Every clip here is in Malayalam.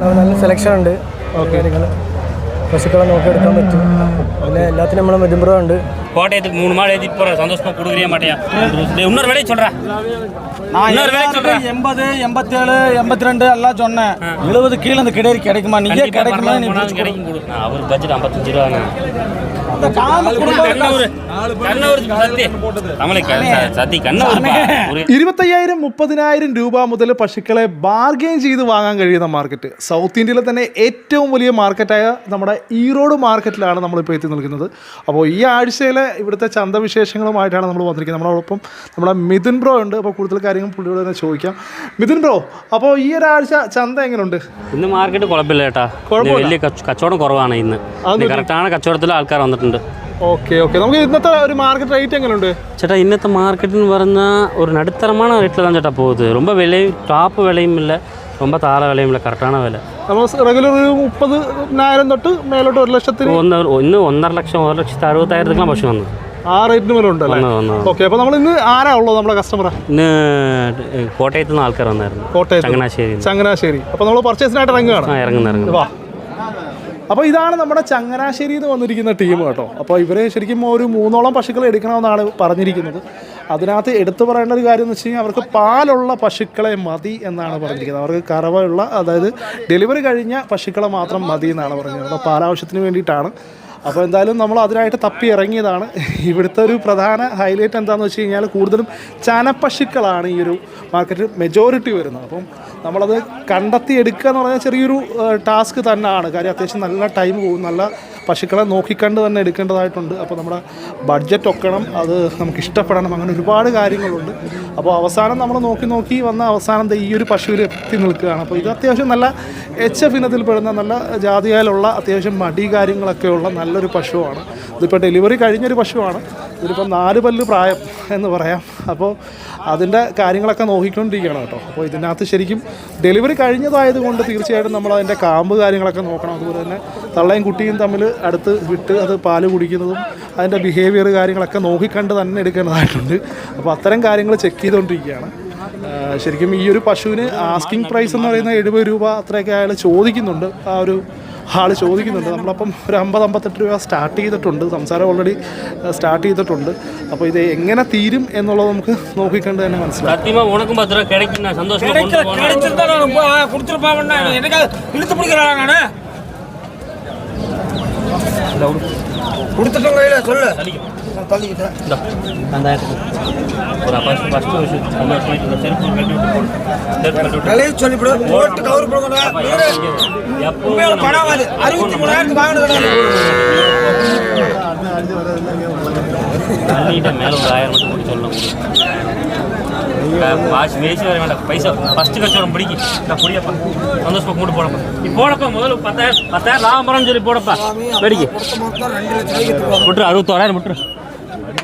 നല്ല സെലക്ഷൻ ഉണ്ട് കാര്യങ്ങൾ പശുക്കളെ നോക്കിയെടുക്കാൻ പറ്റും പിന്നെ എല്ലാത്തിനും നമ്മളെ മെതിമ്പ്രോ ഉണ്ട് கோட்டையத்துக்கு மூணு மாடு ஏற்றி போகிறேன் சந்தோஷமா கொடுக்குறியா மாட்டியா டேய், இன்னொரு விலையை சொல்கிறேன் நான் இன்னொரு விலை சொல்றேன். எண்பது எண்பத்தேழு எண்பத்தி ரெண்டு எல்லாம் சொன்னேன் எழுபது கீழே இந்த கிடையாது கிடைக்குமா நீங்க கிடைக்குமா நீ பிடிச்சு கொடு. கிடைக்கும் கொடு நான் அவர் பட்ஜெட் ஐம்பத்தஞ்சு ரூபாங்க ഇരുപത്തയ്യായിരം മുപ്പതിനായിരം രൂപ മുതൽ പശുക്കളെ ബാർഗെയിൻ ചെയ്ത് വാങ്ങാൻ കഴിയുന്ന മാർക്കറ്റ് സൗത്ത് ഇന്ത്യയിലെ തന്നെ ഏറ്റവും വലിയ മാർക്കറ്റായ നമ്മുടെ ഈറോഡ് മാർക്കറ്റിലാണ് നമ്മളിപ്പോൾ എത്തി നിൽക്കുന്നത്. അപ്പോൾ ഈ ആഴ്ചയിലെ ഇവിടുത്തെ ചന്തവിശേഷങ്ങളുമായിട്ടാണ് നമ്മൾ വന്നിരിക്കുന്നത്. നമ്മളോടൊപ്പം നമ്മുടെ മിഥുൻ ബ്രോ ഉണ്ട്. അപ്പോൾ കൂടുതൽ കാര്യങ്ങൾ പുള്ളിയോട് തന്നെ ചോദിക്കാം. മിഥുൻ ബ്രോ അപ്പോൾ ഈ ഒരാഴ്ച ചന്ത എങ്ങനെയുണ്ട് ഇന്ന് മാർക്കറ്റ് കുഴപ്പമില്ല ചേട്ടാ. വലിയ കച്ചവടം കുറവാണ് ഇന്ന്. കറക്റ്റാണ് കച്ചവടത്തിൽ ആൾക്കാർ വന്നിട്ട് വന്നിട്ടുണ്ട്. Okay okay. നമുക്ക് ഇന്നത്തെ ഒരു മാർക്കറ്റ് റേറ്റ് എങ്ങനെയുണ്ട് ചേട്ടാ ഇന്നത്തെ മാർക്കറ്റ്னு പറഞ്ഞால் ഒരു நடுத்தரமான ரேட்டில் தான் ചേട്ടാ போகுது ரொம்ப விலையும் ടോപ്പ് விலையும் இல்லை ரொம்ப താഴെ വിലയും ഇല്ല. കറക്റ്റാണ് വില. നമ്മൾ റെഗുലർ ഒരു മുപ്പതിനായിരം തൊട്ട് മേലോട്ട് ഒരു ലക്ഷത്തിന് ഒന്ന് ഇന്ന് ഒന്നര ലക്ഷം ഒരു ലക്ഷത്തി അറുപത്തായിരത്തിലാണ് പക്ഷെ വന്നത്. ആ റേറ്റിന് മേലെ ഉണ്ട് ഓക്കെ അപ്പോൾ നമ്മൾ ഇന്ന് ആരാ ഉള്ളത് നമ്മുടെ കസ്റ്റമർ ഇന്ന് കോട്ടയത്ത് നിന്ന് ആൾക്കാർ വന്നായിരുന്നു. കോട്ടയത്ത്. ചങ്ങനാശ്ശേരി ചങ്ങനാശ്ശേരി. അപ്പോൾ നമ്മൾ പർച്ചേസിനായിട്ട് ഇറങ്ങുകയാണ്. ഇറങ്ങുന്നു. വാ. അപ്പോൾ ഇതാണ് നമ്മുടെ ചങ്ങനാശ്ശേരിയിൽ നിന്ന് വന്നിരിക്കുന്ന ടീം കേട്ടോ. അപ്പോൾ ഇവരെ ശരിക്കും ഒരു മൂന്നോളം പശുക്കൾ എടുക്കണമെന്നാണ് പറഞ്ഞിരിക്കുന്നത്. അതിനകത്ത് എടുത്തു പറയേണ്ട ഒരു കാര്യം എന്ന് വെച്ച് കഴിഞ്ഞാൽ അവർക്ക് പാലുള്ള പശുക്കളെ മതി എന്നാണ് പറഞ്ഞിരിക്കുന്നത്. അവർക്ക് കറവയുള്ള അതായത് ഡെലിവറി കഴിഞ്ഞ പശുക്കളെ മാത്രം മതി എന്നാണ് പറഞ്ഞത് അപ്പോൾ പാലാവശ്യത്തിന് വേണ്ടിയിട്ടാണ് അപ്പോൾ എന്തായാലും നമ്മൾ അതിനായിട്ട് തപ്പി ഇറങ്ങിയതാണ്. ഇവിടുത്തെ ഒരു പ്രധാന ഹൈലൈറ്റ് എന്താണെന്ന് വെച്ച് കഴിഞ്ഞാൽ കൂടുതലും ചനപ്പശുക്കളാണ് ഈ ഒരു മാർക്കറ്റിൽ മെജോറിറ്റി വരുന്നത്. അപ്പം നമ്മളത് കണ്ടെത്തി എടുക്കുക എന്ന് പറഞ്ഞാൽ ചെറിയൊരു ടാസ്ക് തന്നെയാണ്. കാര്യം അത്യാവശ്യം നല്ല ടൈം പോകും നല്ല പശുക്കളെ നോക്കിക്കണ്ട് തന്നെ എടുക്കേണ്ടതായിട്ടുണ്ട്. അപ്പോൾ നമ്മുടെ ബഡ്ജറ്റ് ഒക്കണം. അത് നമുക്ക് ഇഷ്ടപ്പെടണം. അങ്ങനെ ഒരുപാട് കാര്യങ്ങളുണ്ട്. അപ്പോൾ അവസാനം നമ്മൾ നോക്കി നോക്കി വന്ന അവസാനം ഈ ഒരു പശുവിൽ എത്തി നിൽക്കുകയാണ്. അപ്പോൾ ഇത് അത്യാവശ്യം നല്ല എച്ച് എഫ് ഇനത്തിൽപ്പെടുന്ന നല്ല ജാതിയാലുള്ള അത്യാവശ്യം മടി കാര്യങ്ങളൊക്കെ ഉള്ള നല്ലൊരു പശുവാണ്. ഇതിപ്പോൾ ഡെലിവറി കഴിഞ്ഞൊരു പശുവാണ്. ഇതിപ്പോൾ നാല് പല്ല് പ്രായം എന്ന് പറയാം. അപ്പോൾ അതിന്റെ കാര്യങ്ങളൊക്കെ നോക്കിക്കൊണ്ടിരിക്കുകയാണ് കേട്ടോ. അപ്പോൾ ഇതിനകത്ത് ശരിക്കും ഡെലിവറി കഴിഞ്ഞതായതുകൊണ്ട് തീർച്ചയായിട്ടും നമ്മൾ അതിന്റെ കാമ്പ് കാര്യങ്ങളൊക്കെ നോക്കണം. അതുപോലെ തന്നെ തള്ളയും കുട്ടിയും തമ്മിൽ അടുത്ത് വിട്ട് അത് പാൽ കുടിക്കുന്നതും അതിന്റെ ബിഹേവിയർ കാര്യങ്ങളൊക്കെ നോക്കിക്കണ്ട് തന്നെ എടുക്കേണ്ടതായിട്ടുണ്ട്. അപ്പോൾ അത്തരം കാര്യങ്ങൾ ചെക്ക് ചെയ്തുകൊണ്ടിരിക്കുകയാണ് ശരിക്കും ഈ ഒരു പശുവിന് ആസ്കിങ് പ്രൈസ് എന്ന് പറയുന്ന എഴുപത് രൂപ അത്രയൊക്കെ അയാൾ ചോദിക്കുന്നുണ്ട്. ആ ഒരു ആൾ ചോദിക്കുന്നുണ്ട് നമ്മളപ്പം ഒരു അമ്പത് അമ്പത്തെട്ട് രൂപ സ്റ്റാർട്ട് ചെയ്തിട്ടുണ്ട് സംസാരം ഓൾറെഡി സ്റ്റാർട്ട് ചെയ്തിട്ടുണ്ട് അപ്പോൾ ഇത് എങ്ങനെ തീരും എന്നുള്ളത് നമുക്ക് നോക്കിക്കണ്ട് തന്നെ മനസ്സിലാവും சத்தியமா உனக்கும் பத்து ரூபா கிடைக்கும் நான் சந்தோஷமா கொண்டு போனேன் கிடைச்சிருந்தா நான் போ- கொடுத்துருப்பாங்கன்னா எனக்கு இழுத்து பிடிக்கிறாங்க நானு கொடுத்துட்டோம் கையில சொல்லு தள்ளிக்கிட்டேன் மேல ஒரு ஆயிரம் கூட சொல்லணும் வாஷ் வேசி வர பைசா ஃபஸ்ட்டு கட்சி உடம்பு பிடிக்கும் நான் புரியப்பா சந்தோஷமா பத்தாயிரம் பத்தாயிரம் லாபம் சொல்லி போடப்பா விட்டுரு அறுபத்தோராயிரம் விட்டுரு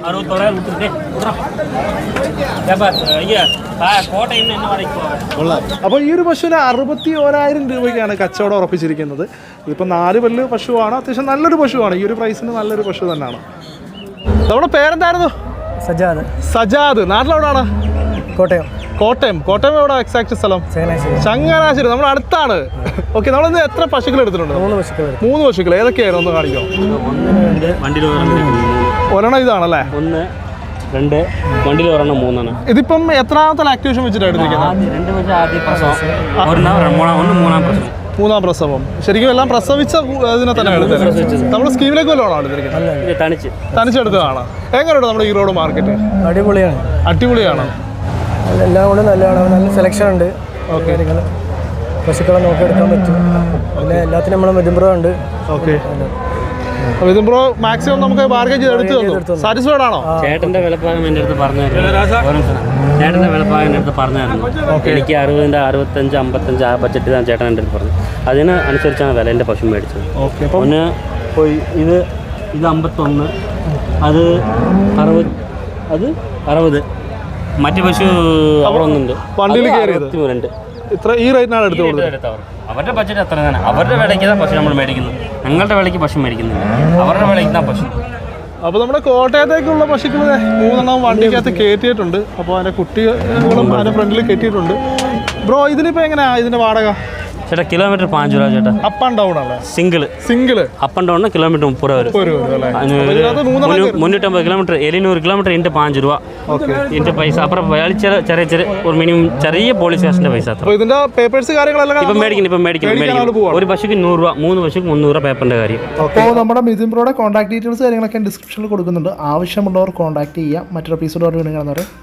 அறுபத்தோராயிரம் விட்டுருட்டே விட்றா ஏப்பா ஐயா ஆ, கோட்டை இன்னும் என்ன வரைக்கும் അപ്പോൾ ഈ ഒരു പശുവിന് അറുപത്തി ഓരായിരം രൂപയ്ക്കാണ് കച്ചവടം ഉറപ്പിച്ചിരിക്കുന്നത് ഇതിപ്പോൾ നാല് പല്ല് പശുവാണ് അത്യാവശ്യം നല്ലൊരു പശുവാണ് ഈ ഒരു പ്രൈസിന് നല്ലൊരു പശു തന്നെയാണ് നമ്മുടെ പേരെന്തായിരുന്നു സജാദ് സജാദ് നാട്ടിലെവിടാണ് കോട്ടയം കോട്ടയം കോട്ടയം എവിടെ എക്സാക്ട് സ്ഥലം ചങ്ങനാശ്ശേരി ചങ്ങനാശ്ശേരി നമ്മുടെ അടുത്താണ് ഓക്കെ നമ്മളിന്ന് എത്ര പശുക്കൾ എടുത്തിട്ടുണ്ട് മൂന്ന് പശുക്കൾ വരും മൂന്ന് പശുക്കൾ ഏതൊക്കെയായിരുന്നു ഒന്ന് കാണിക്കോ രണ്ട് വണ്ടിയിൽ ഒരെണ്ണം ഇതാണല്ലേ? ഒന്ന് രണ്ട് വണ്ടിയിൽ ഒരെണ്ണം മൂന്നെണ്ണം. ഇതിപ്പം എത്രാമത്തെ ലാക്ടേഷൻ വെച്ചിട്ടായിരുന്നു മൂന്നാം പ്രസവം. ശരിക്കും എല്ലാം പ്രസവിച്ച ഇതിനെ തന്നെ എടുത്തത്. നമ്മൾ സ്കീമിലേക്ക് വല്ലതാണോ എടുത്തിരിക്കുന്നത്? ഇത് തണിച്ച് തനിച്ചെടുത്തതാണ്. എങ്ങനെയുണ്ട് നമ്മുടെ ഈ റോഡ് മാർക്കറ്റ് അടിപൊളിയാണ്. അടിപൊളിയാണ്. എല്ലാം കൂടെ നല്ലതാണ്. നല്ല സെലക്ഷൻ ഉണ്ട്. ഓക്കെ പശുക്കളെ നോക്കി എടുക്കാൻ പറ്റും. പിന്നെ എല്ലാത്തിനും നമ്മളെ മെതിമ്പ്രോ ഉണ്ട് ഓക്കെ അപ്പോൾ ഇത് ബ്രോ മാക്സിമം നമുക്ക് ബാർഗേജ് ചെയ്ത് എടുത്തു തന്നു. സാറ്റിസ്ഫൈഡ് ആണോ? ചേട്ടന്റെ വിലപ്പാകം എന്റെ അടുത്ത് പറഞ്ഞായിരുന്നു. ചേട്ടന്റെ വിലപ്പാകം എന്റെ അടുത്ത് പറഞ്ഞായിരുന്നു. എനിക്ക് അറുപതിന്റെ അറുപത്തഞ്ച് അമ്പത്തഞ്ച് ആ ബഡ്ജറ്റ് ഞാൻ ചേട്ടൻ എന്റെ അടുത്ത് പറഞ്ഞു അതിന് അനുസരിച്ചാണ് വില എന്റെ പശു മേടിച്ചത്. ഒന്ന് പോയി ഇത് ഇത് അമ്പത്തൊന്ന് അത് അറുപത് അത് അറുപത്. മറ്റു പശു അവിടെ ഒന്നുണ്ട്. വണ്ടിയിൽ ഇത്ര ഈ റേറ്റിനാണ് എടുത്തു കൊടുത്തത്? അവരുടെ ബഡ്ജറ്റ് അത്ര തന്നെ. അവരുടെ വിലയ്ക്ക് തന്നെ പശു നമ്മൾ മേടിക്കുന്നു ഞങ്ങളുടെ വിലയ്ക്ക് പശു മേടിക്കുന്നില്ല. അവരുടെ വിലയ്ക്ക് തന്നെ പശു. അപ്പോൾ നമ്മുടെ കോട്ടയത്തേക്കുള്ള പശുക്കൾ ദേ മൂന്നെണ്ണം വണ്ടിക്കകത്ത് കയറ്റിയിട്ടുണ്ട് അപ്പോൾ അതിന്റെ കുട്ടികളും അതിന്റെ ഫ്രണ്ടിൽ കെട്ടിയിട്ടുണ്ട്. ബ്രോ ഇതിനിപ്പോൾ എങ്ങനെയാ ഇതിന്റെ വാടക? ചേട്ടാ കിലോമീറ്റർ പാഞ്ച് രൂപ ചേട്ടാ. അപ്പ് ആൻഡ് ഡൗൺ അല്ലേ? Single single up and down kilometre മുപ്പത് രൂപ വരും മുന്നൂറ്റമ്പത് കിലോമീറ്റർ എഴുന്നൂറ് കിലോമീറ്റർ ഇന്റ് പാഞ്ച് രൂപ ഇന്റ് പൈസ. അപ്പുറം വലിച്ച ചെറിയ ചെറിയ ഒരു മിനിമം ചെറിയ പോലീസ് സ്റ്റേഷന്റെ പൈസ ഇതിന്റെ പേപ്പേഴ്സ് കാര്യങ്ങളെല്ലാം ഇപ്പം മേടിക്കണം ഇപ്പം മേടിക്കണം മേടിക്കണം. ഒരു പശുക്ക് നൂറ് രൂപ മൂന്ന് പശുക്ക് മുന്നൂറ് രൂപ പേപ്പറിന്റെ കാര്യം. അപ്പോൾ നമ്മുടെ മിഥുൻ പ്രോയുടെ കോൺടാക്ട് ഡീറ്റെയിൽസ് കാര്യങ്ങളൊക്കെ ഡിസ്ക്രിപ്ഷനിൽ കൊടുക്കുന്നുണ്ട്. ആവശ്യമുള്ളവർ കോൺടാക്ട് ചെയ്യാം മറ്റൊരു എപ്പിസോഡ് വീണ്ടും കാണുന്നവരെ.